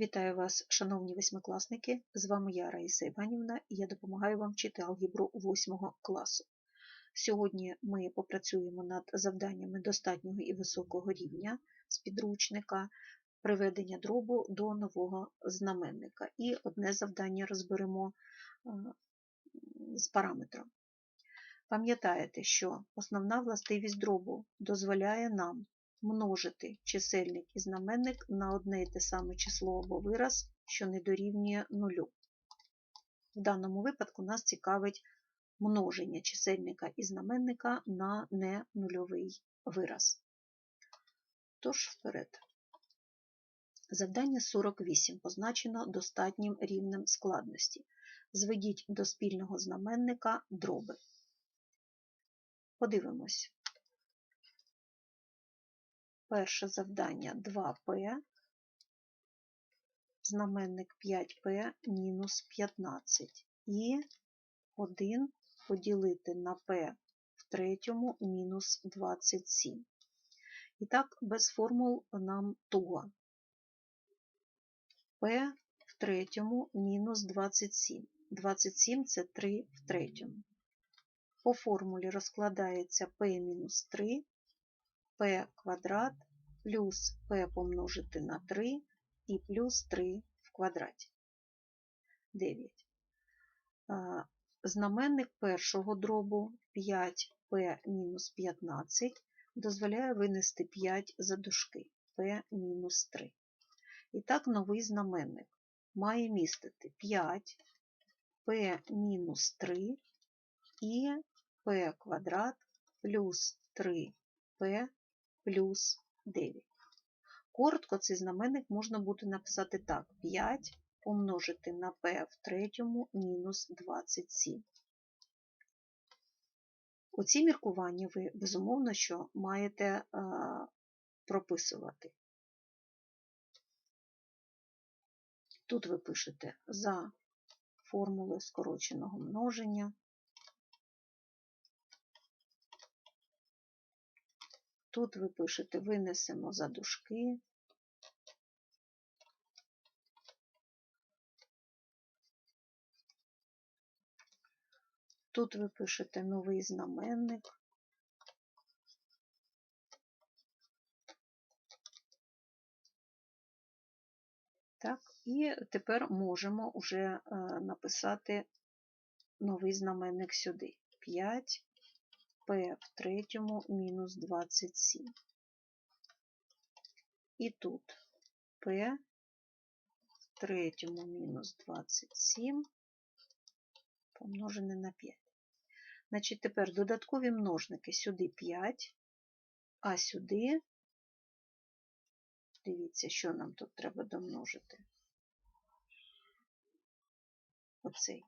Вітаю вас, шановні восьмикласники! З вами я, Раїса Іванівна, і я допомагаю вам вчити алгебру 8 класу. Сьогодні ми попрацюємо над завданнями достатнього і високого рівня з підручника приведення дробу до нового знаменника. І одне завдання розберемо е, з параметром. Пам'ятаєте, що основна властивість дробу дозволяє нам множити чисельник і знаменник на одне й те саме число або вираз, що не дорівнює нулю. В даному випадку нас цікавить множення чисельника і знаменника на ненульовий вираз. Тож, вперед. Завдання 48 позначено достатнім рівнем складності. Зведіть до спільного знаменника дроби. Подивимось. Перше завдання 2p, знаменник 5p мінус 15 і 1 поділити на p в третьому мінус 27. І так, без формул нам туго. p в третьому мінус 27. 27 це 3 в третьому. По формулі розкладається p мінус 3 p квадрат плюс p помножити на 3 і плюс 3 в квадраті. 9. Знаменник першого дробу 5p мінус 15 дозволяє винести 5 за дужки p мінус 3. І так, новий знаменник має містити 5 p мінус 3 і p квадрат плюс 3p плюс 9. Коротко цей знаменник можна буде написати так: 5 помножити на p в третьому мінус 27. Оці міркування ви, безумовно, що маєте е, прописувати. Тут ви пишете за формулою скороченого множення Тут ви пишете винесемо за дужки. Тут ви пишете новий знаменник. Так, і тепер можемо вже е, написати новий знаменник сюди. 5 p в третьому мінус 27. І тут p в третьому мінус 27 помножене на 5. Значить, тепер додаткові множники сюди 5, а сюди, дивіться, що нам тут треба домножити. Оцей.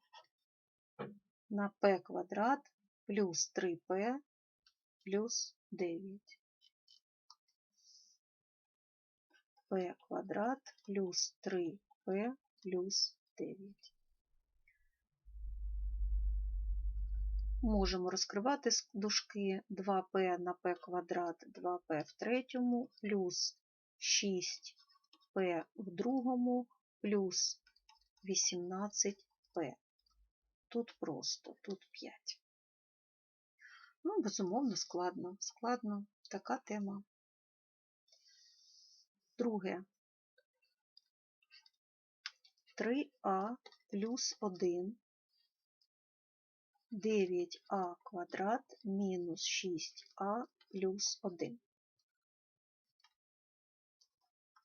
На p квадрат плюс 3p плюс 9. p квадрат плюс 3p плюс 9. Можемо розкривати дужки 2p на p квадрат 2p в третьому плюс 6p в другому плюс 18p. Тут просто, тут 5. Ну, безумовно, складно. Складно така тема. Друге. 3а плюс 1 9а квадрат мінус 6а плюс 1.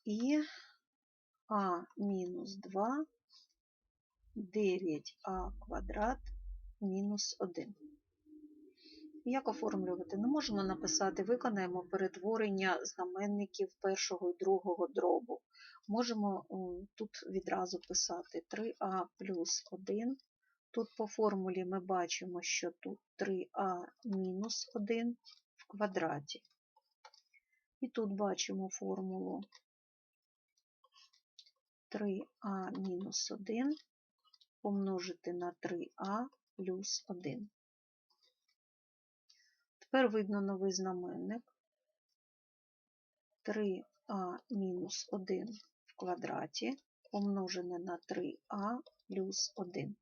І а мінус 2 9а квадрат мінус 1. Як оформлювати? Не можемо написати, виконаємо перетворення знаменників першого і другого дробу. Можемо тут відразу писати 3а плюс 1. Тут по формулі ми бачимо, що тут 3а мінус 1 в квадраті. І тут бачимо формулу 3а мінус 1 помножити на 3а плюс 1. Тепер видно новий знаменник 3а мінус 1 в квадраті помножене на 3а плюс 1.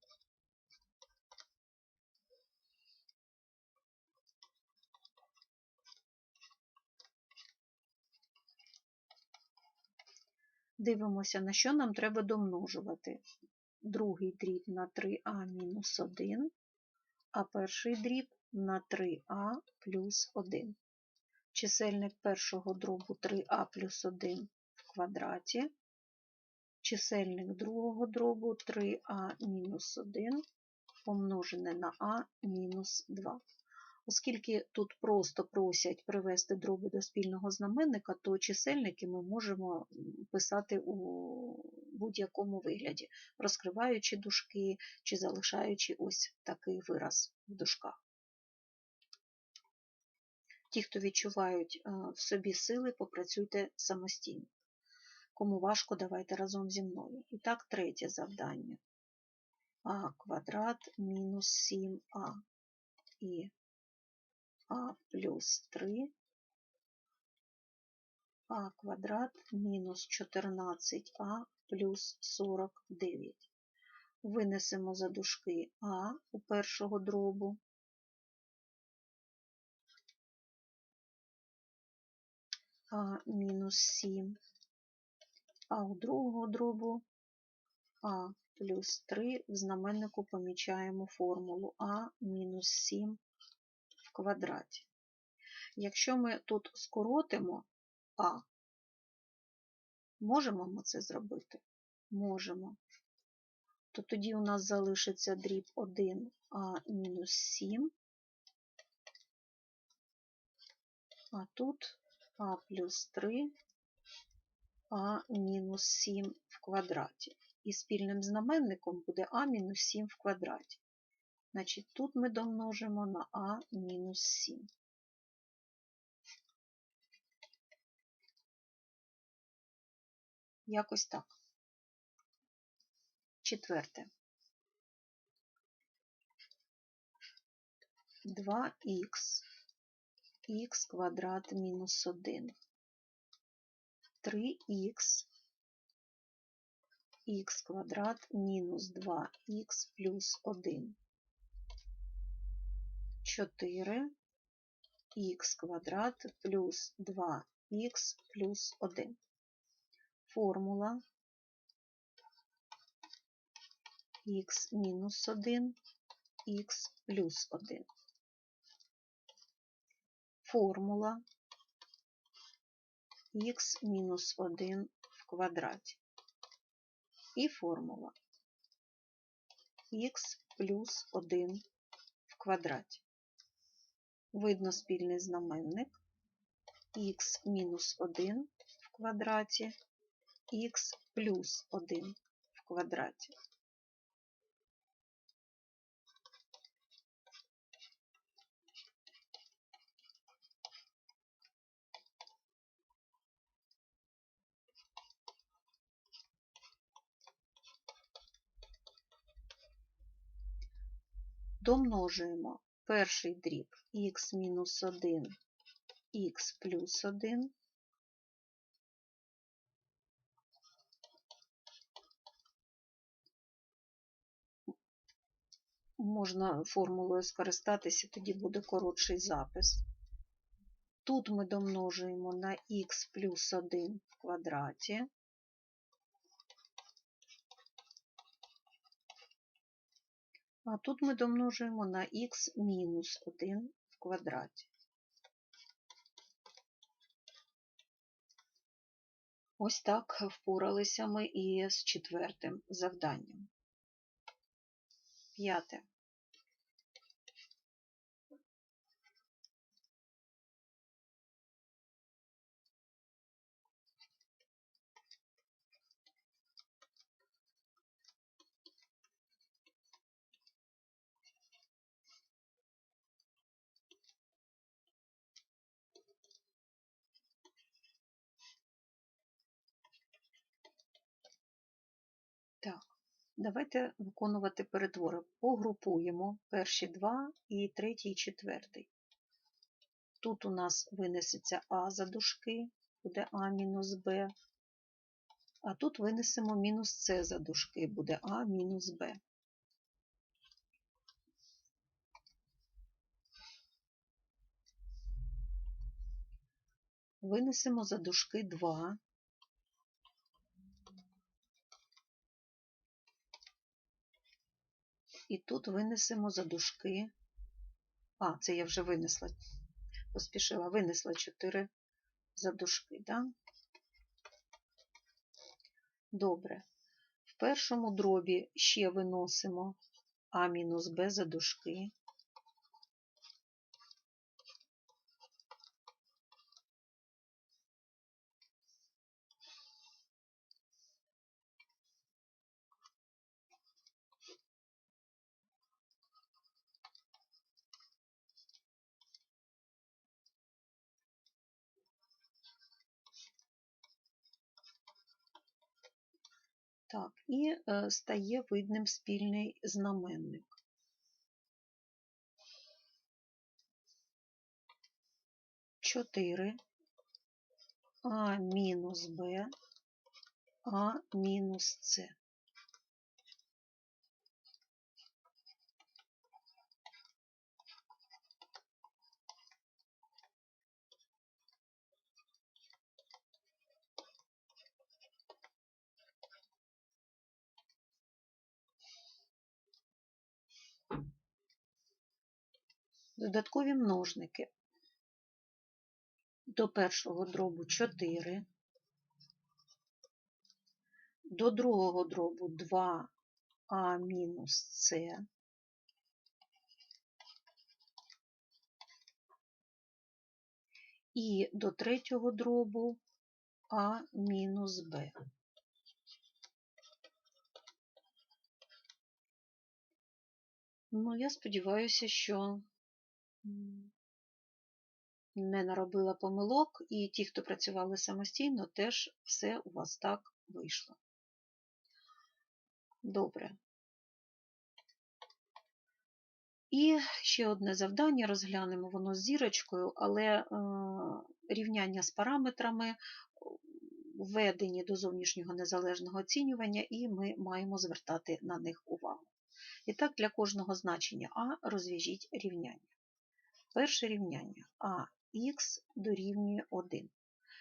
Дивимося, на що нам треба домножувати. Другий дріб на 3а мінус 1, а перший дріб на 3а плюс 1. Чисельник першого дробу 3а плюс 1 в квадраті, чисельник другого дробу 3а мінус 1 помножене на а мінус 2. Оскільки тут просто просять привести дроби до спільного знаменника, то чисельники ми можемо писати у будь-якому вигляді, розкриваючи дужки чи залишаючи ось такий вираз в дужках. Ті, хто відчувають в собі сили, попрацюйте самостійно. Кому важко, давайте разом зі мною. І так, третє завдання. а квадрат мінус 7а і а плюс 3, а квадрат мінус 14а плюс 49. Винесемо за дужки а у першого дробу. Мінус 7, а у другого дробу а плюс 3 в знаменнику помічаємо формулу а мінус 7 в квадраті. Якщо ми тут скоротимо а, можемо ми це зробити? Можемо. То тоді у нас залишиться дріб 1а мінус 7, а тут а плюс 3, а мінус 7 в квадраті. І спільним знаменником буде а мінус 7 в квадраті. Значить, тут ми домножимо на а мінус 7. Якось так. Четверте. 2х, х квадрат мінус 1. 3х, х квадрат мінус 2х плюс 1. 4 х квадрат плюс 2х плюс 1. Формула х мінус 1, х плюс 1. Формула х мінус 1 в квадраті. І формула х плюс 1 в квадраті. Видно спільний знаменник х мінус 1 в квадраті, х плюс 1 в квадраті. Домножуємо перший дріб х мінус 1, х плюс 1. Можна формулою скористатися, тоді буде коротший запис. Тут ми домножуємо на х плюс 1 в квадраті. А тут ми домножуємо на х мінус 1 в квадраті. Ось так впоралися ми і з четвертим завданням. П'яте. Так, давайте виконувати перетвори. Погрупуємо перші два і третій, і четвертий. Тут у нас винесеться А за дужки, буде А мінус Б, А тут винесемо мінус С за дужки, буде А мінус Б. Винесемо за дужки 2. І тут винесемо за дужки. А, це я вже винесла, поспішила, винесла 4 за дужки, да? Добре. В першому дробі ще виносимо А мінус Б за і е, стає видним спільний знаменник. Чотири А мінус Б, А мінус С. Додаткові множники. До першого дробу 4, до другого дробу 2а мінус С, і до третього дробу А мінус Б. Ну, я сподіваюся, що не наробила помилок, і ті, хто працювали самостійно, теж все у вас так вийшло. Добре. І ще одне завдання розглянемо, воно з зірочкою, але е, рівняння з параметрами введені до зовнішнього незалежного оцінювання, і ми маємо звертати на них увагу. І так, для кожного значення А розв'яжіть рівняння. Перше рівняння АХ дорівнює 1.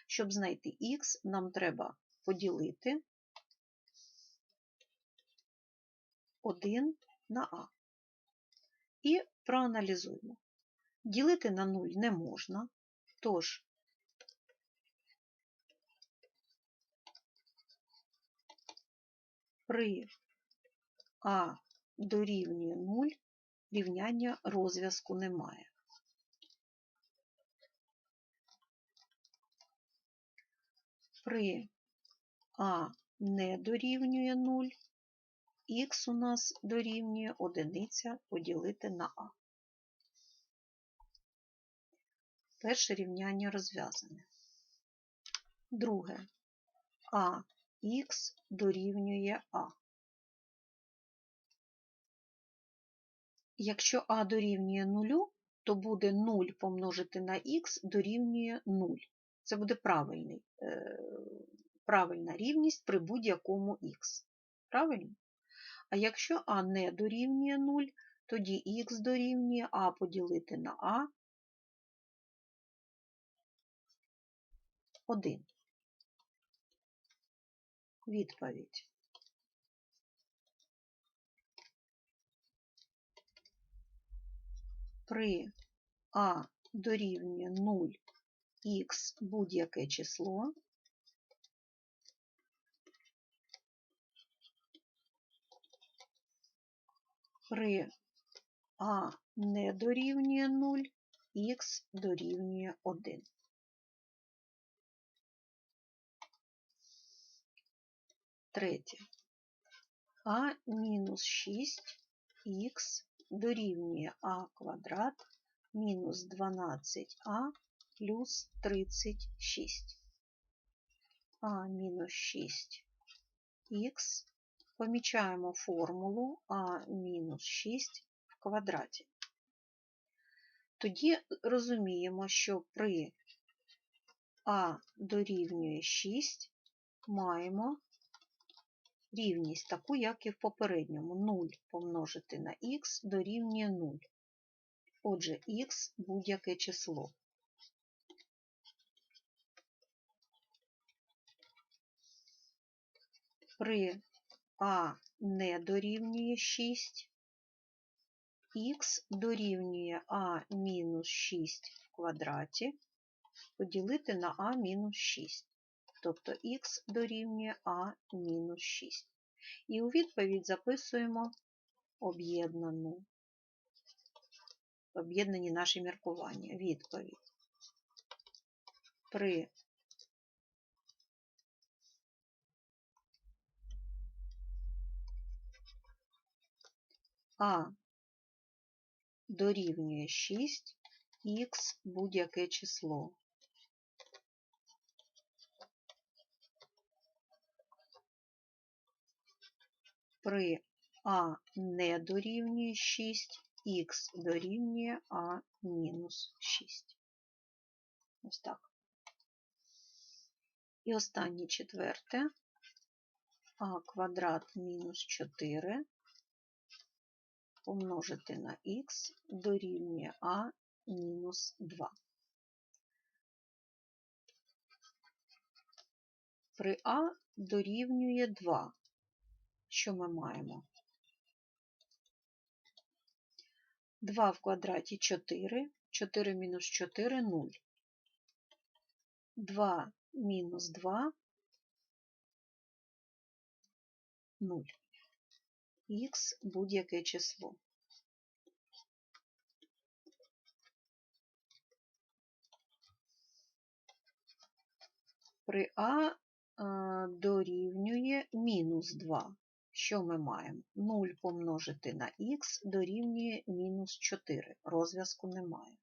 Щоб знайти х, нам треба поділити 1 на А. І проаналізуємо. Ділити на 0 не можна, тож при А дорівнює 0 рівняння розв'язку немає. При А не дорівнює 0, х у нас дорівнює 1 поділити на А. Перше рівняння розв'язане. Друге. АХ дорівнює А. Якщо А дорівнює 0, то буде 0 помножити на х дорівнює 0. Це буде правильний, е, правильна рівність при будь-якому х. Правильно? А якщо А не дорівнює 0, тоді х дорівнює А поділити на А 1. Відповідь. При А дорівнює 0 х будь-яке число, при А не дорівнює 0, х дорівнює 1. Третє. А мінус 6х дорівнює А квадрат мінус 12а плюс 36. А мінус 6х. Помічаємо формулу А мінус 6 в квадраті. Тоді розуміємо, що при А дорівнює 6 маємо рівність таку, як і в попередньому. 0 помножити на х дорівнює 0. Отже, х будь-яке число. При а не дорівнює 6, х дорівнює а мінус 6 в квадраті поділити на а мінус 6. Тобто х дорівнює а мінус 6. І у відповідь записуємо об'єднану. Об'єднані наші міркування. Відповідь. При А дорівнює 6, х будь-яке число. При А не дорівнює 6, х дорівнює А мінус 6. Ось так. І останнє четверте. А квадрат мінус 4 помножити на х дорівнює а мінус 2. При а дорівнює 2. Що ми маємо? 2 в квадраті 4, 4 мінус 4 – 0. 2 мінус 2 – 0 х будь-яке число. При А дорівнює мінус 2. Що ми маємо? 0 помножити на х дорівнює мінус 4. Розв'язку немає.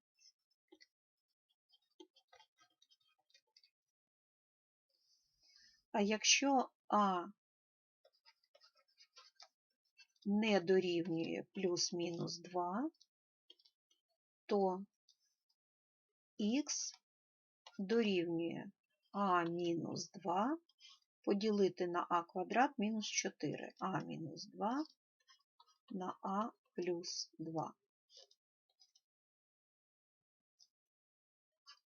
А якщо А не дорівнює плюс-мінус 2, то х дорівнює а мінус 2 поділити на а квадрат мінус 4, а мінус 2 на а плюс 2.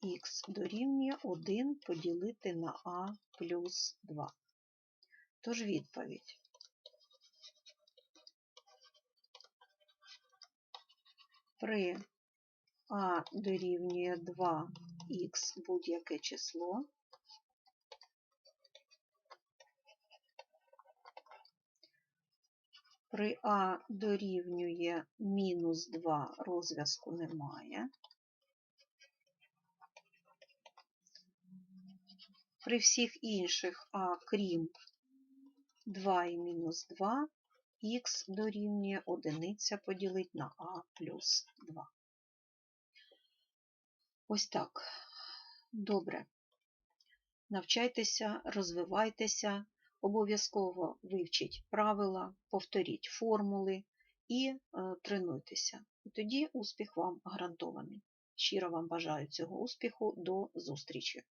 Х дорівнює 1 поділити на а плюс 2. Тож відповідь. При а дорівнює 2х будь-яке число, при А дорівнює мінус 2 розв'язку немає. При всіх інших А, крім 2 і мінус 2, х дорівнює одиниця поділити на а плюс 2. Ось так. Добре. Навчайтеся, розвивайтеся, обов'язково вивчіть правила, повторіть формули і е, тренуйтеся. І тоді успіх вам гарантований. Щиро вам бажаю цього успіху. До зустрічі!